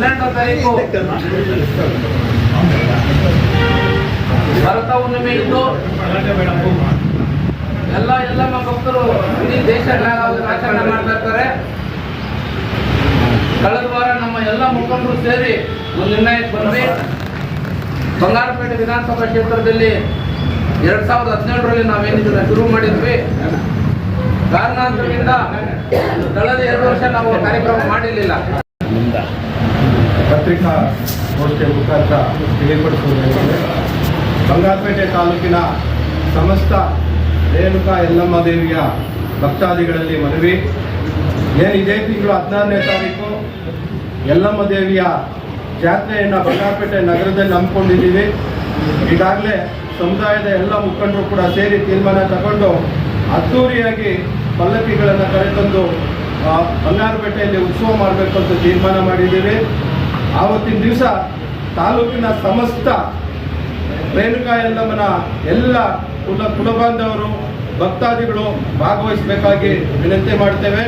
ಹನ್ನೆರಡು ಹನ್ನೆರಡನೇ ತಾರೀಕು. ಭರತ ಹುಣ್ಣಿಮೆ ಇದ್ದು ಎಲ್ಲ ಎಲ್ಲಮ್ಮ ಭಕ್ತರು ಇಡೀ ದೇಶ ಆಚರಣೆ ಮಾಡ್ತಾ ಇರ್ತಾರೆ. ಕಳೆದ ವಾರ ನಮ್ಮ ಎಲ್ಲ ಮುಖಂಡರು ಸೇರಿ ಒಂದು ನಿರ್ಣಯಕ್ಕೆ ಬಂದ್ವಿ. ಬಂಗಾರಪೇಟೆ ವಿಧಾನಸಭಾ ಕ್ಷೇತ್ರದಲ್ಲಿ ಎರಡ್ ಸಾವಿರದ ಹದಿನೇಳರಲ್ಲಿ ನಾವೇನಿದ್ರೆ ಶುರು ಮಾಡಿದ್ವಿ. ಕಾರಣಾಂತರದಿಂದ ಕಳೆದ ಎರಡು ವರ್ಷ ನಾವು ಕಾರ್ಯಕ್ರಮ ಮಾಡಿರಲಿಲ್ಲ. ಪತ್ರಿಕಾ ಗೋಷ್ಠಿಯ ಮುಖಾಂತರ ತಿಳಿಪಡಿಸುವುದೇನೆಂದರೆ ಬಂಗಾರಪೇಟೆ ತಾಲೂಕಿನ ಸಮಸ್ತ ರೇಣುಕಾ ಯಲ್ಲಮ್ಮ ದೇವಿಯ ಭಕ್ತಾದಿಗಳಲ್ಲಿ ಮನವಿ. ಏನು ಇದೇ ತಿಂಗಳು ಹದಿನಾರನೇ ತಾರೀಕು? ಯಲ್ಲಮ್ಮ ದೇವಿಯ ಜಾತ್ರೆಯನ್ನು ಬಂಗಾರಪೇಟೆ ನಗರದಲ್ಲಿ ಹಮ್ಮಿಕೊಂಡಿದ್ದೀವಿ. ಈಗಾಗಲೇ ಸಮುದಾಯದ ಎಲ್ಲ ಮುಖಂಡರು ಕೂಡ ಸೇರಿ ತೀರ್ಮಾನ ತಗೊಂಡು ಅದ್ದೂರಿಯಾಗಿ ಪಲ್ಲಕ್ಕಿಗಳನ್ನು ಕರೆತಂದು ಬಂಗಾರಪೇಟೆಯಲ್ಲಿ ಉತ್ಸವ ಮಾಡಬೇಕು ಅಂತ ತೀರ್ಮಾನ ಮಾಡಿದ್ದೀವಿ. ಆವತ್ತಿನ ದಿವಸ ತಾಲೂಕಿನ ಸಮಸ್ತ ರೇಣುಕಾ ಎಲ್ಲಮ್ಮನ ಎಲ್ಲ ಕುಲ ಕುಲಬಾಂಧವರು, ಭಕ್ತಾದಿಗಳು ಭಾಗವಹಿಸಬೇಕಾಗಿ ವಿನಂತಿ ಮಾಡ್ತೇವೆ.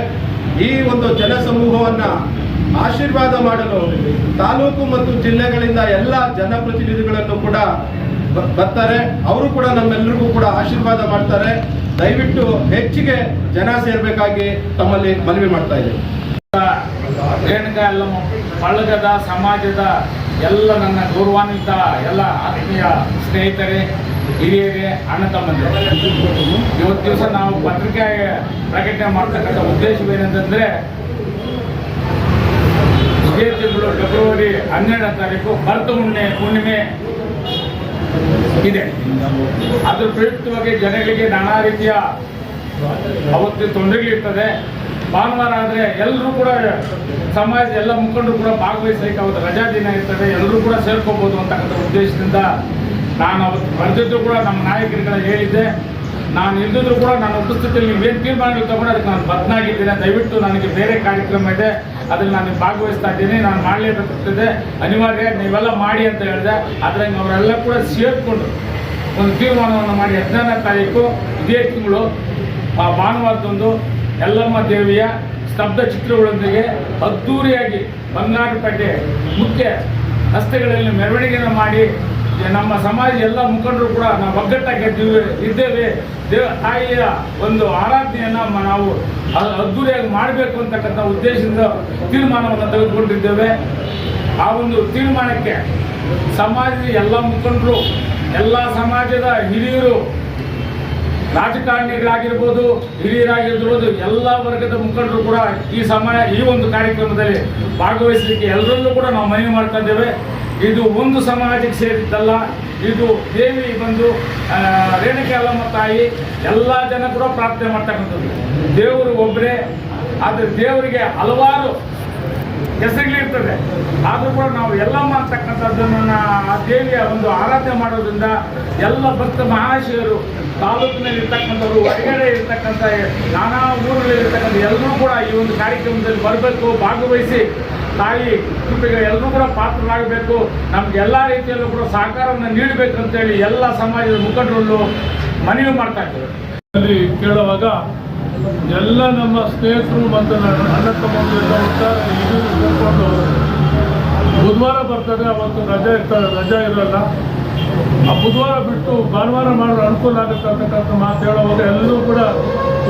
ಈ ಒಂದು ಜನಸಮೂಹವನ್ನ ಆಶೀರ್ವಾದ ಮಾಡಲು ತಾಲೂಕು ಮತ್ತು ಜಿಲ್ಲೆಗಳಿಂದ ಎಲ್ಲ ಜನಪ್ರತಿನಿಧಿಗಳನ್ನು ಕೂಡ ಬರ್ತಾರೆ. ಅವರು ಕೂಡ ನಮ್ಮೆಲ್ಲರಿಗೂ ಕೂಡ ಆಶೀರ್ವಾದ ಮಾಡ್ತಾರೆ. ದಯವಿಟ್ಟು ಹೆಚ್ಚಿಗೆ ಜನ ಸೇರಬೇಕಾಗಿ ತಮ್ಮಲ್ಲಿ ಮನವಿ ಮಾಡ್ತಾ ಇದ್ದೇವೆ ಬಳಗದ, ಸಮಾಜದ ಎಲ್ಲ ನನ್ನ ಗೌರವಾನ್ವಿತ ಎಲ್ಲ ಆತ್ಮೀಯ ಸ್ನೇಹಿತರೆ, ಹಿರಿಯರೇ, ಅಣ್ಣ ತಮ್ಮಂದಿರು. ಇವತ್ತು ದಿವಸ ನಾವು ಪತ್ರಿಕೆ ಪ್ರಕಟಣೆ ಮಾಡ್ತಕ್ಕಂಥ ಉದ್ದೇಶವೇನಂತಂದ್ರೆ, ಇದೇ ತಿಂಗಳು ಫೆಬ್ರವರಿ ಹನ್ನೆರಡನೇ ತಾರೀಕು ಭರತ ಹುಣ್ಣೆ ಹುಣ್ಣಿಮೆ ಇದೆ. ಅದ್ರ ಪ್ರಯುಕ್ತವಾಗಿ ಜನಗಳಿಗೆ ನಾನಾ ರೀತಿಯ ಅವತ್ತು ತೊಂದರೆಗಳಿರ್ತದೆ. ಭಾನುವಾರ ಆದರೆ ಎಲ್ಲರೂ ಕೂಡ ಸಮಾಜ ಎಲ್ಲ ಮುಖಂಡರು ಕೂಡ ಭಾಗವಹಿಸಲಿಕ್ಕೆ ಅವತ್ತು ರಜಾ ದಿನ ಇರ್ತದೆ. ಎಲ್ಲರೂ ಕೂಡ ಸೇರ್ಕೋಬೋದು ಅಂತಕ್ಕಂಥ ಉದ್ದೇಶದಿಂದ ನಾನು ಅವತ್ತು ಬರೆದಿದ್ದು ಕೂಡ ನಮ್ಮ ನಾಯಕರುಗಳ ಹೇಳಿದ್ದೆ. ನಾನು ಇಲ್ದಿದ್ರು ಕೂಡ ನನ್ನ ಉಪಸ್ಥಿತಿಯಲ್ಲಿ ನೀವೇನು ತೀರ್ಮಾನಗಳು ತಗೊಂಡು ಅದಕ್ಕೆ ನಾನು ಬದ್ನಾಗಿದ್ದೀನಿ ದಯವಿಟ್ಟು ನನಗೆ ಬೇರೆ ಕಾರ್ಯಕ್ರಮ ಇದೆ. ಅದರಲ್ಲಿ ನಾನು ಭಾಗವಹಿಸ್ತಾ ಇದ್ದೀನಿ. ನಾನು ಮಾಡಲೇಬೇಕಾಗ್ತದೆ. ಅನಿವಾರ್ಯ, ನೀವೆಲ್ಲ ಮಾಡಿ ಅಂತ ಹೇಳಿದೆ. ಅದರಂಗೆ ಅವರೆಲ್ಲ ಕೂಡ ಸೇರಿಕೊಂಡು ಒಂದು ತೀರ್ಮಾನವನ್ನು ಮಾಡಿ ಹದಿನಾರನೇ ತಾರೀಕು, ಇದೇ ತಿಂಗಳು, ಆ ಭಾನುವಾರದಂದು ಯಲ್ಲಮ್ಮ ದೇವಿಯ ಸ್ತಬ್ಧ ಚಿತ್ರಗಳೊಂದಿಗೆ ಅದ್ದೂರಿಯಾಗಿ ಬಂಗಾರಪೇಟೆ ಮುಖ್ಯ ರಸ್ತೆಗಳಲ್ಲಿ ಮೆರವಣಿಗೆಯನ್ನು ಮಾಡಿ ನಮ್ಮ ಸಮಾಜ ಎಲ್ಲ ಮುಖಂಡರು ಕೂಡ ನಾವು ಒಗ್ಗಟ್ಟಾಗಿ ಇದ್ದೀವಿ. ದೇವ ತಾಯಿಯ ಒಂದು ಆರಾಧನೆಯನ್ನು ನಾವು ಅದ್ದೂರಿಯಾಗಿ ಮಾಡಬೇಕು ಅಂತಕ್ಕಂಥ ಉದ್ದೇಶದಿಂದ ತೀರ್ಮಾನವನ್ನು ತೆಗೆದುಕೊಂಡಿದ್ದೇವೆ. ಆ ಒಂದು ತೀರ್ಮಾನಕ್ಕೆ ಸಮಾಜದ ಎಲ್ಲ ಮುಖಂಡರು, ಎಲ್ಲ ಸಮಾಜದ ಹಿರಿಯರು ರಾಜಕಾರಣಿಗಳಾಗಿರ್ಬೋದು, ಹಿರಿಯರಾಗಿರ್ಬೋದು, ಎಲ್ಲ ವರ್ಗದ ಮುಖಂಡರು ಕೂಡ ಈ ಸಮಯ ಈ ಒಂದು ಕಾರ್ಯಕ್ರಮದಲ್ಲಿ ಭಾಗವಹಿಸಲಿಕ್ಕೆ ಎಲ್ಲರಲ್ಲೂ ಕೂಡ ನಾವು ಮನವಿ ಮಾಡ್ತಾ ಇದು ಒಂದು ಸಮಾಜಕ್ಕೆ ಸೇರಿದ್ದಲ್ಲ, ಇದು ದೇವಿ ಬಂದು ರೇಣುಕಾಲಮ್ಮ ತಾಯಿ, ಎಲ್ಲ ಜನ ಕೂಡ ಪ್ರಾರ್ಥನೆ ಮಾಡ್ತಕ್ಕಂಥದ್ದು. ದೇವರು ಒಬ್ಬರೇ ಆದರೆ ದೇವರಿಗೆ ಹಲವಾರು ಹೆಸರುಗಳಿರ್ತದೆ ಆದರೂ ಕೂಡ ನಾವು ಎಲ್ಲಮ್ಮ ಅಂತಕ್ಕಂಥದ್ದನ್ನು ಆ ದೇವಿಯ ಒಂದು ಆರಾಧನೆ ಮಾಡೋದ್ರಿಂದ ಎಲ್ಲ ಭಕ್ತ ಮಹಾಶಯರು, ತಾಲೂಕಿನಲ್ಲಿ ಇರ್ತಕ್ಕಂಥವ್ರು, ಹೊರಗಡೆ ಇರ್ತಕ್ಕಂಥ ನಾನಾ ಊರುಗಳಲ್ಲಿ ಇರ್ತಕ್ಕಂಥ ಎಲ್ಲರೂ ಕೂಡ ಈ ಒಂದು ಕಾರ್ಯಕ್ರಮದಲ್ಲಿ ಬರಬೇಕು, ಭಾಗವಹಿಸಿ, ತಾಯಿ ಕೃಪೆಗೆ ಎಲ್ಲರೂ ಕೂಡ ಪಾತ್ರರಾಗಬೇಕು. ನಮ್ಗೆ ಎಲ್ಲ ರೀತಿಯಲ್ಲೂ ಕೂಡ ಸಹಕಾರವನ್ನು ನೀಡಬೇಕು ಅಂತೇಳಿ ಎಲ್ಲ ಸಮಾಜದ ಮುಖಂಡರನ್ನು ಮನವಿ ಮಾಡ್ತಾ ಇದ್ದೇವೆ. ಕೇಳುವಾಗ ಎಲ್ಲ ನಮ್ಮ ಸ್ನೇಹಿತರು ಮತ್ತು ನನ್ನ ಅಣ್ಣ ತಮ್ಮಂದಿರು ಎಲ್ಲ ಒಟ್ಟಾರೆ ಸೇರಿಕೊಂಡು ಬುಧವಾರ ಬರ್ತದೆ, ಅವತ್ತು ರಜೆ ಇರ್ತಾರೆ ರಜೆ ಇರಲ್ಲ. ಆ ಬುಧವಾರ ಬಿಟ್ಟು ಭಾನುವಾರ ಮಾಡಲು ಅನುಕೂಲ ಆಗುತ್ತೆ ಅಂತಕ್ಕಂಥ ಮಾತು ಹೇಳೋವಾಗ ಎಲ್ಲರೂ ಕೂಡ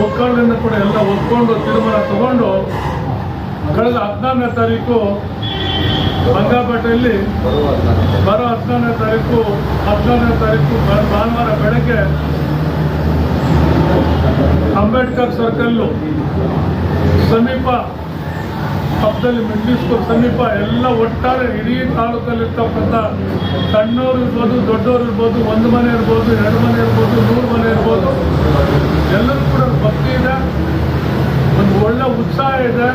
ಒಕ್ಕಲಿನ ಕೂಡ ಎಲ್ಲ ಒಪ್ಕೊಂಡು ತೀರ್ಮಾನ ತಗೊಂಡು ಕಳೆದ ಹದಿನಾರನೇ ತಾರೀಕು ಬಂಗಾಪೇಟೆಯಲ್ಲಿ ಬರೋ ಹದಿನಾರನೇ ತಾರೀಕು ಹದಿನಾರನೇ ತಾರೀಕು ಭಾನುವಾರ ಬೆಳಗ್ಗೆ ಅಂಬೇಡ್ಕರ್ ಸರ್ಕಲ್ಲು ಸಮೀಪ, ಪಕ್ಕದಲ್ಲಿ ಮಿಡ್ಲ್ ಸ್ಕೂಲ್ ಸಮೀಪ ಎಲ್ಲ ಒಟ್ಟಾರೆ ಇಡೀ ತಾಲೂಕಲ್ಲಿರ್ತಕ್ಕಂಥ ಸಣ್ಣವ್ರು ಇರ್ಬೋದು, ದೊಡ್ಡವ್ರು ಇರ್ಬೋದು, ಒಂದು ಮನೆ ಇರ್ಬೋದು, ಎರಡು ಮನೆ ಇರ್ಬೋದು ನೂರು ಮನೆ ಇರ್ಬೋದು, ಎಲ್ಲರೂ ಕೂಡ ಭಕ್ತಿ ಇದೆ, ಒಂದು ಒಳ್ಳೆ ಉತ್ಸಾಹ ಇದೆ.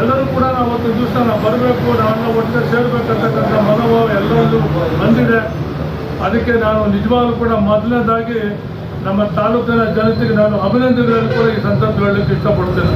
ಎಲ್ಲರೂ ಕೂಡ ನಾವು ದಿವಸ ನಾವು ಬರಬೇಕು ನಾವೆಲ್ಲ ಒಟ್ಟಿಗೆ ಸೇರ್ಬೇಕಂತಕ್ಕಂಥ ಮನೋಭಾವ ಎಲ್ಲರಲ್ಲೂ ಬಂದಿದೆ. ಅದಕ್ಕೆ ನಾನು ನಿಜವಾಗ್ಲೂ ಕೂಡ ಮೊದಲನೇದಾಗಿ ನಮ್ಮ ತಾಲೂಕಿನ ಜನತೆಗೆ ನಾನು ಅಭಿನಂದನೆಗಳನ್ನು ಕೂಡ ಈ ಸಂದರ್ಭ ಹೇಳಲಿಕ್ಕೆ ಇಷ್ಟಪಡ್ತೇನೆ